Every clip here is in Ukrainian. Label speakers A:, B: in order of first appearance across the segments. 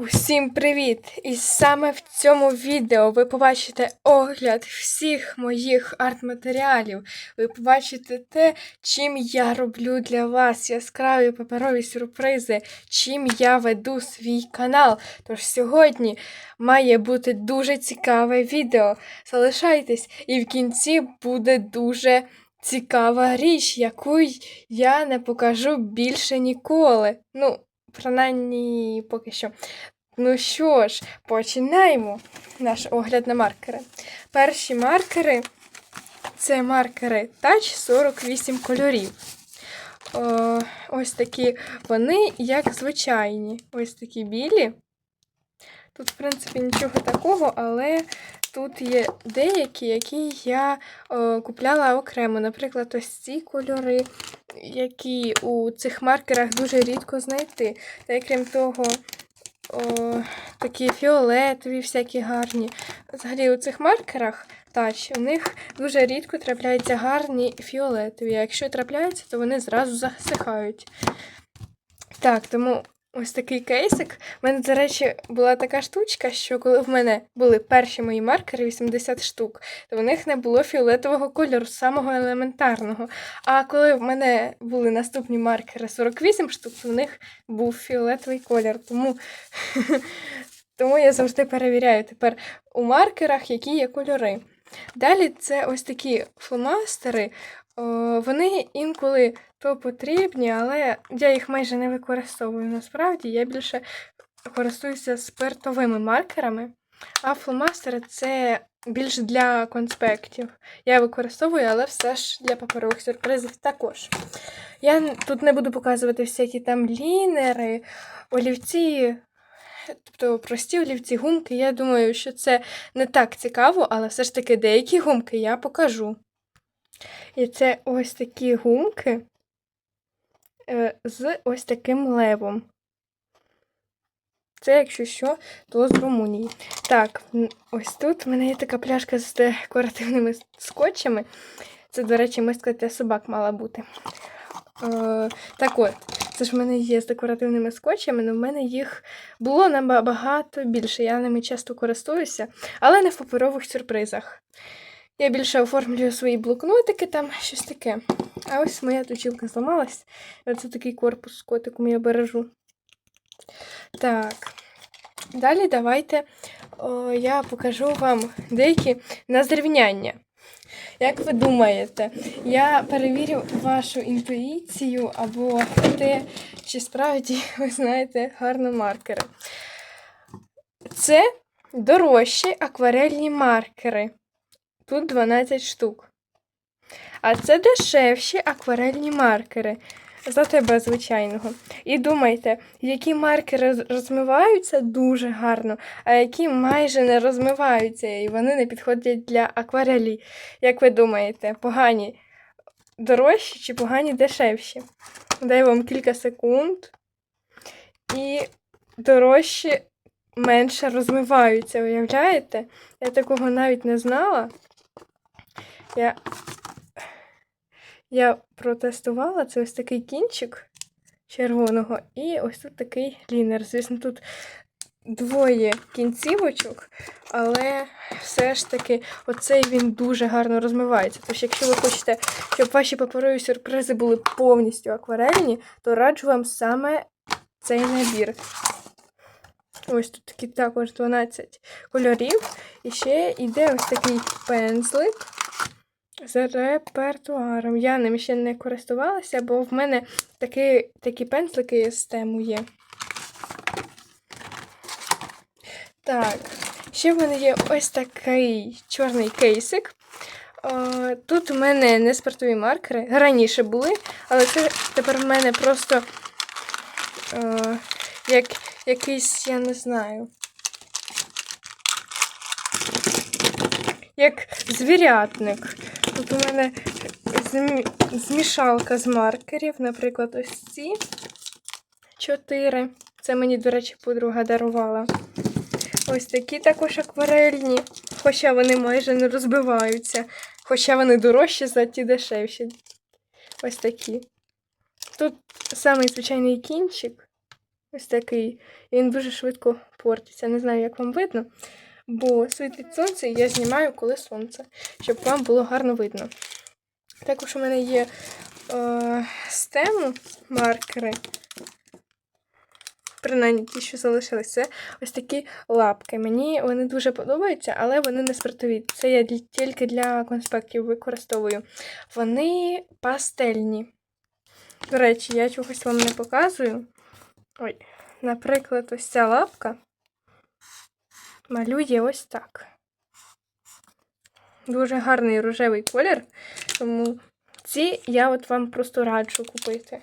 A: Усім привіт! І саме в цьому відео ви побачите огляд всіх моїх арт-матеріалів. Ви побачите те, чим я роблю для вас яскраві паперові сюрпризи, чим я веду свій канал. Тож сьогодні має бути дуже цікаве відео. Залишайтесь, і в кінці буде дуже цікава річ, яку я не покажу більше ніколи. Ну, принаймні, поки що. Ну що ж, починаємо наш огляд на маркери. Перші маркери це маркери Touch 48 кольорів. О, ось такі вони, як звичайні. Ось такі білі. Тут, в принципі, нічого такого, але тут є деякі, які я о, купляла окремо. Наприклад, ось ці кольори, які у цих маркерах дуже рідко знайти. Та й крім того, о, такі фіолетові, всякі гарні. Взагалі у цих маркерах тач, у них дуже рідко трапляються гарні фіолетові. А якщо трапляються, то вони зразу засихають. Так, тому ось такий кейсик. У мене, до речі, була така штучка, що коли в мене були перші мої маркери, 80 штук, то в них не було фіолетового кольору, самого елементарного. А коли в мене були наступні маркери 48 штук, то в них був фіолетовий колір. Тому, тому я завжди перевіряю тепер у маркерах, які є кольори. Далі це ось такі фломастери. О, вони інколи то потрібні, але я їх майже не використовую. Насправді я більше користуюся спиртовими маркерами, а фломастери це більш для конспектів. Я використовую, але все ж для паперових сюрпризів також. Я тут не буду показувати всякі там лінери, олівці. Тобто прості олівці гумки, я думаю, що це не так цікаво, але все ж таки деякі гумки я покажу. І це ось такі гумки е, з ось таким левом. Це, якщо що, то з Румунії. Так, ось тут в мене є така пляшка з декоративними скотчами. Це, до речі, миска для собак мала бути. Е, Так от, це ж в мене є з декоративними скотчами, але в мене їх було набагато більше. Я ними часто користуюся, але не в паперових сюрпризах. Я більше оформлюю свої блокнотики, там щось таке. А ось моя точілка зламалась. Оце такий корпус котиком я бережу. Так. Далі давайте о, я покажу вам деякі назрівняння. Як ви думаєте, я перевірю вашу інтуїцію або те, чи справді ви знаєте гарно маркери. Це дорожчі акварельні маркери. Тут 12 штук. А це дешевші акварельні маркери. Зате без звичайного. І думайте, які маркери розмиваються дуже гарно, а які майже не розмиваються, і вони не підходять для акварелі. Як ви думаєте, погані дорожчі чи погані дешевші? Дай вам кілька секунд. І дорожчі менше розмиваються, уявляєте? Я такого навіть не знала. Я я протестувала це ось такий кінчик червоного, і ось тут такий лінер. Звісно, тут двоє кінцівочок, але все ж таки оцей він дуже гарно розмивається. Тож, якщо ви хочете, щоб ваші паперові сюрпризи були повністю акварельні, то раджу вам саме цей набір. Ось тут такі також 12 кольорів. І ще йде ось такий пензлик з репертуаром. Я ним ще не користувалася, бо в мене такі такі пензлики з тему є. Так, ще в мене є ось такий чорний кейсик. Тут у мене не спиртові маркери. Раніше були, але це тепер в мене просто як якийсь, я не знаю. Як звірятник. Тут у мене змішалка з маркерів, наприклад, ось ці чотири. Це мені, до речі, подруга дарувала. Ось такі також акварельні, хоча вони майже не розбиваються. Хоча вони дорожчі за ті дешевші. Ось такі. Тут самий звичайний кінчик. Ось такий. І Він дуже швидко портиться. Не знаю, як вам видно, бо світить сонце, і я знімаю, коли сонце, щоб вам було гарно видно. Також у мене є е, стему маркери. Принаймні ті, що залишилися, це ось такі лапки. Мені вони дуже подобаються, але вони не спиртові. Це я тільки для конспектів використовую. Вони пастельні. До речі, я чогось вам не показую. Ой, наприклад, ось ця лапка малює ось так. Дуже гарний рожевий колір, тому ці я от вам просто раджу купити.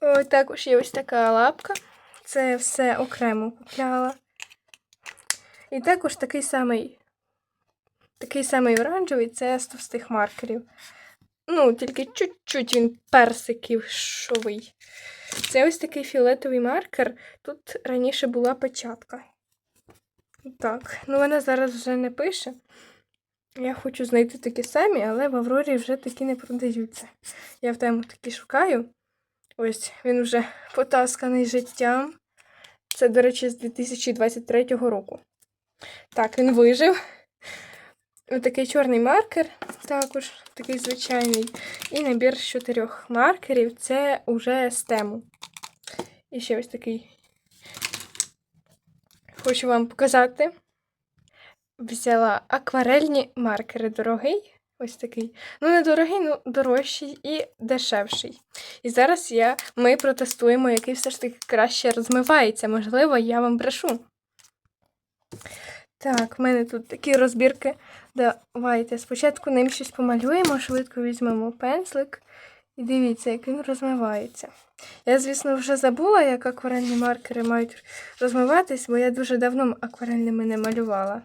A: О, також є ось така лапка. Це все окремо купляла. І також такий самий, такий самий оранжевий це з товстих маркерів. Ну, тільки чуть-чуть він персиківшовий. Це ось такий фіолетовий маркер. Тут раніше була печатка. Так, ну вона зараз вже не пише. Я хочу знайти такі самі, але в Аврорі вже такі не продаються. Я в тему такі шукаю. Ось він вже потасканий життям. Це, до речі, з 2023 року. Так, він вижив. Такий чорний маркер, також такий звичайний. І набір з чотирьох маркерів це уже з тему. І ще ось такий. Хочу вам показати. Взяла акварельні маркери дорогий. Ось такий. Ну, не дорогий, ну дорожчий і дешевший. І зараз я, ми протестуємо, який все ж таки краще розмивається. Можливо, я вам брешу. Так, в мене тут такі розбірки. Давайте спочатку ним щось помалюємо, швидко візьмемо пензлик. І дивіться, як він розмивається. Я, звісно, вже забула, як акварельні маркери мають розмиватись, бо я дуже давно акварельними не малювала.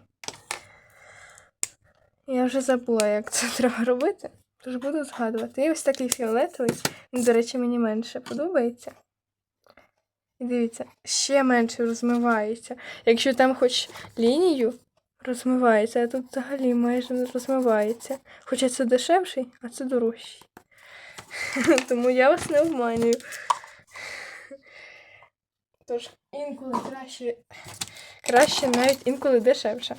A: Я вже забула, як це треба робити, тож буду згадувати. І ось такий фіолетовий, до речі, мені менше подобається. Дивіться, ще менше розмивається. Якщо там хоч лінію розмивається, а тут взагалі майже не розмивається. Хоча це дешевший, а це дорожчий. Тому я вас не обманюю. Тож, інколи краще, краще навіть інколи дешевше.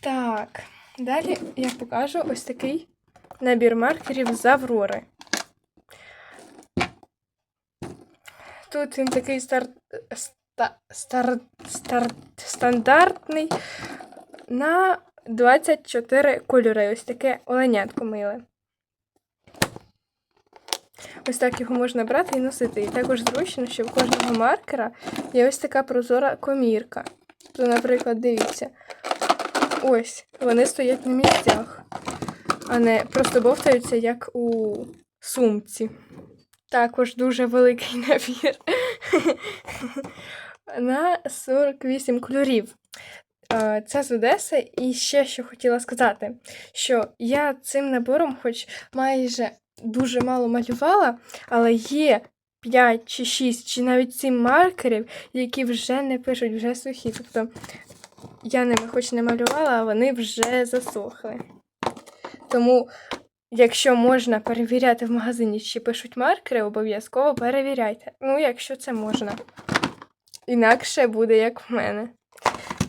A: Так, далі я покажу ось такий набір маркерів з Аврори. Тут він такий стар... ста... Стар... Стар... стандартний на 24 кольори. Ось таке оленятко миле. Ось так його можна брати і носити. І також зручно, що в кожного маркера є ось така прозора комірка. То, наприклад, дивіться, ось вони стоять на місцях, а не просто бовтаються, як у сумці. Також дуже великий набір на 48 кольорів. Е, Це з Одеси. І ще що хотіла сказати, що я цим набором, хоч майже дуже мало малювала, але є 5 чи 6, чи навіть 7 маркерів, які вже не пишуть, вже сухі. Тобто я ними хоч не малювала, а вони вже засохли. Тому, якщо можна перевіряти в магазині, чи пишуть маркери, обов'язково перевіряйте. Ну, якщо це можна. Інакше буде як в мене.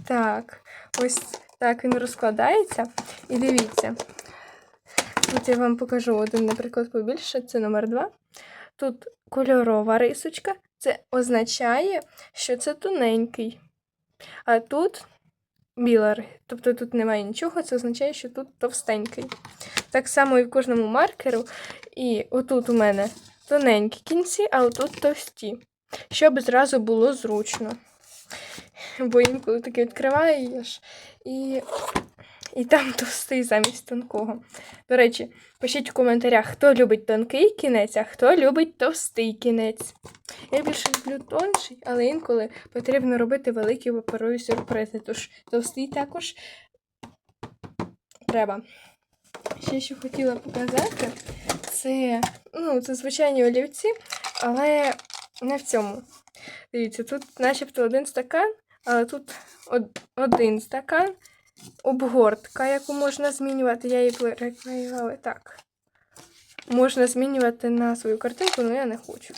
A: Так, ось так він розкладається. І дивіться. Тут я вам покажу один, наприклад, побільше, це номер 2. Тут кольорова рисочка. Це означає, що це тоненький. А тут біла, ри- тобто тут немає нічого, це означає, що тут товстенький. Так само і в кожному маркеру. І отут у мене тоненькі кінці, а отут товсті. Щоб зразу було зручно. Бо інколи таке відкриваєш і, і там товстий замість тонкого. До речі, пишіть в коментарях, хто любить тонкий кінець, а хто любить товстий кінець. Я більше люблю тонший, але інколи потрібно робити великі паперові сюрпризи. Тож товстий також треба. Ще що хотіла показати, це, ну, це звичайні олівці, але не в цьому. Дивіться, тут начебто один стакан, але тут один стакан, обгортка, яку можна змінювати. Я її переклеювала так. Можна змінювати на свою картинку, але я не хочу.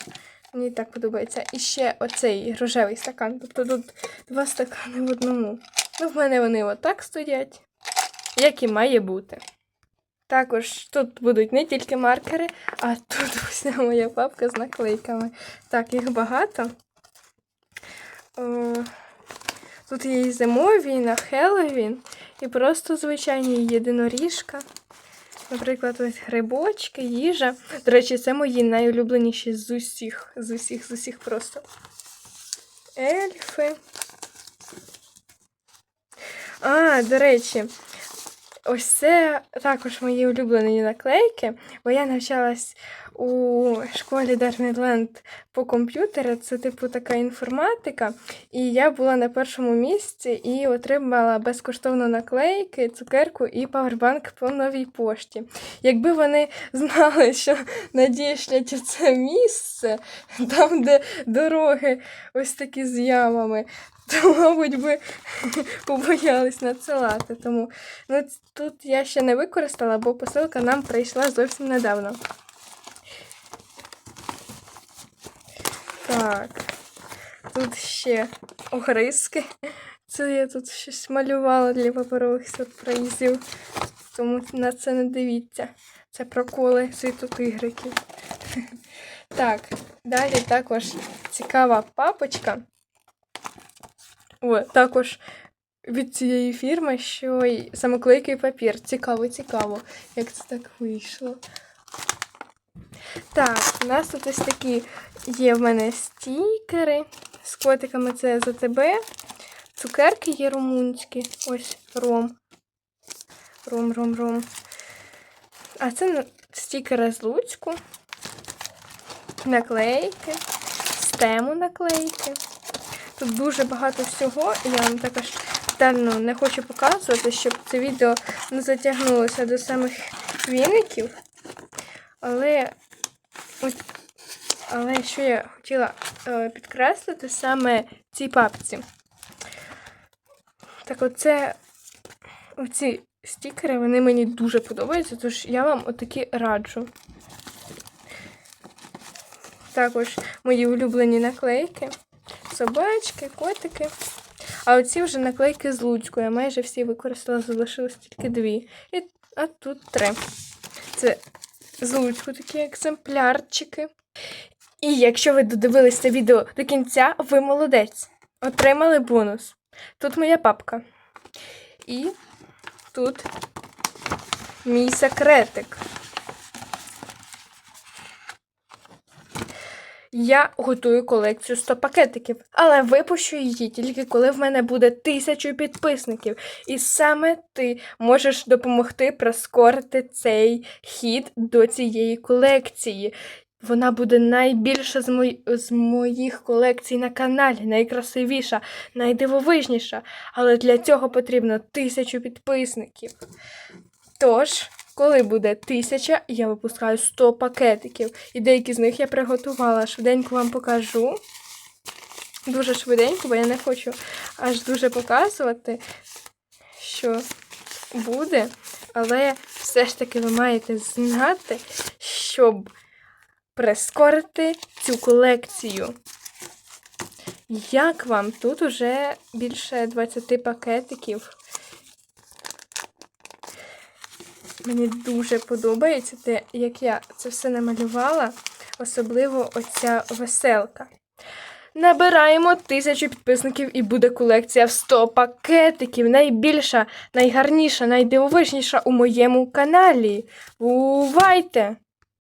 A: Мені так подобається. І ще оцей рожевий стакан. Тобто тут два стакани в одному. Ну, в мене вони отак стоять, як і має бути. Також тут будуть не тільки маркери, а тут вся моя папка з наклейками. Так, їх багато. Тут є і зимові, і на Хеллоуін, і просто звичайні єдиноріжка. Наприклад, ось грибочки, їжа. До речі, це мої найулюбленіші з усіх, з усіх, з усіх просто. Ельфи. А, до речі, ось це також мої улюблені наклейки, бо я навчалась у школі Дермідленд по комп'ютеру. Це, типу, така інформатика. І я була на першому місці і отримала безкоштовно наклейки, цукерку і павербанк по новій пошті. Якби вони знали, що надішлять це місце, там, де дороги ось такі з ямами, то, мабуть, би побоялись надсилати. Тому ну, тут я ще не використала, бо посилка нам прийшла зовсім недавно. Так. Тут ще огризки. Це я тут щось малювала для паперових сюрпризів. Тому на це не дивіться. Це проколи світотигриків. Так, далі також цікава папочка. О, також від цієї фірми, що й самоклейкий папір. Цікаво, цікаво, як це так вийшло. Так, у нас тут ось такі є в мене стікери. З котиками це за тебе. Цукерки є румунські. Ось ром. Ром, ром, ром. А це стікери з Луцьку. Наклейки. З тему наклейки. Тут дуже багато всього. і Я вам також детально не хочу показувати, щоб це відео не затягнулося до самих віників. Але, але що я хотіла е, підкреслити саме цій папці. Так оце оці стікери, вони мені дуже подобаються, тож я вам отакі раджу. Також мої улюблені наклейки, собачки, котики. А оці вже наклейки з Луцьку. Я майже всі використала, залишилось тільки дві. І, а тут три. Це з Луцьку такі екземплярчики. І якщо ви додивились це відео до кінця, ви молодець. Отримали бонус. Тут моя папка. І тут мій секретик. Я готую колекцію 100 пакетиків, але випущу її тільки коли в мене буде тисячу підписників. І саме ти можеш допомогти прискорити цей хід до цієї колекції. Вона буде найбільша з, мої... з моїх колекцій на каналі, найкрасивіша, найдивовижніша. Але для цього потрібно тисячу підписників. Тож, коли буде тисяча, я випускаю 100 пакетиків. І деякі з них я приготувала. Швиденько вам покажу. Дуже швиденько, бо я не хочу аж дуже показувати, що буде. Але все ж таки ви маєте знати, щоб прискорити цю колекцію. Як вам? Тут уже більше 20 пакетиків. Мені дуже подобається те, як я це все намалювала, особливо оця веселка. Набираємо тисячу підписників і буде колекція в 100 пакетиків. Найбільша, найгарніша, найдивовижніша у моєму каналі. Бувайте!